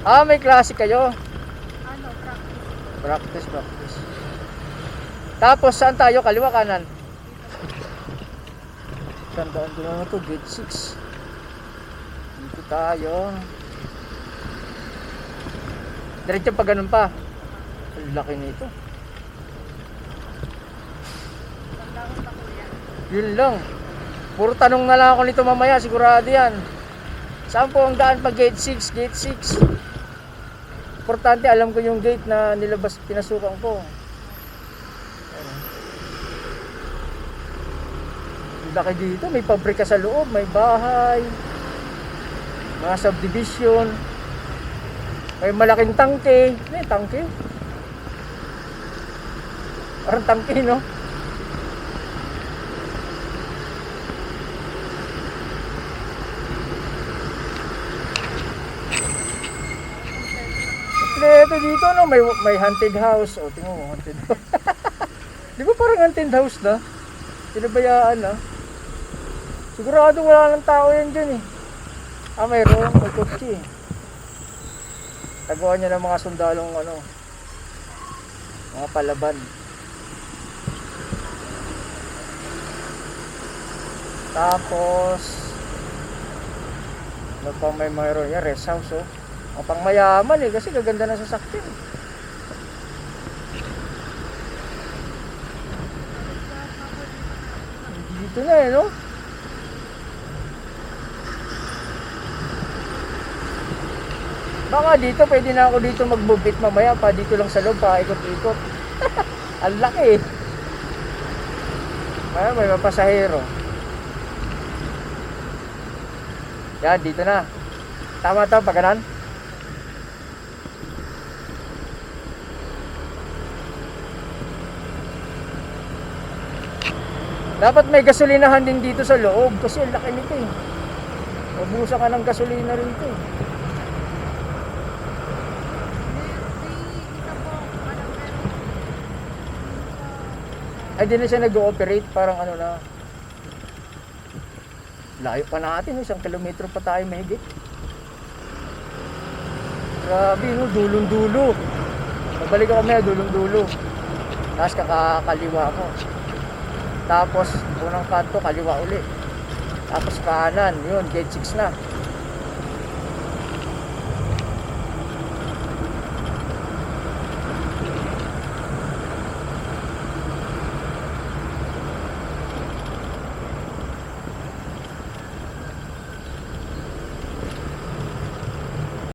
Ah, may klase kayo. Ano, practice. Practice, practice. Tapos, saan tayo? Kaliwa, kanan? Tandaan ko na to, gate 6. Dito tayo. Diretso pa ganun pa. Ang laki nito. Yun lang. Puro tanong na lang ako nito mamaya, sigurado yan. Saan po ang daan pa gate 6? Gate 6. Importante, alam ko yung gate na nilabas, pinasukan ko. Laki dito, may pabrika sa loob, may bahay, mga subdivision, may malaking tangke. Yung tangke? Parang tangke, no? Kompleto dito, no? May, may haunted house. O, tingnan mo, haunted house. Di ba parang haunted house na? Pinabayaan na. Sigurado wala ng tao yan dyan eh. Ah, mayroon. May kotse eh. Tagawa niya ng mga sundalong ano. Mga palaban. Tapos, ano pang may mayroon yan? Rest house oh. Ang pang mayaman eh, kasi gaganda ng sasakyan. Dito na eh, no? Baka dito, pwede na ako dito magbubit mamaya pa dito lang sa loob pa, ikot-ikot. Ang laki eh. May, may mga pasahero. Yan, dito na. Tama to, pagkanan? Dapat may gasolinahan din dito sa loob kasi ang laki nito eh. Mabusa ka ng gasolina rito eh. Ay, di na siya nag-ooperate. Parang ano na. Layo pa natin. Isang kilometro pa tayo mahigit. Grabe, no? Dulong-dulo. Magbalik ako maya, dulong-dulo. Tapos kakakaliwa ko. Tapos, unang kanto, kaliwa uli. Tapos kanan, yun, gate 6 na.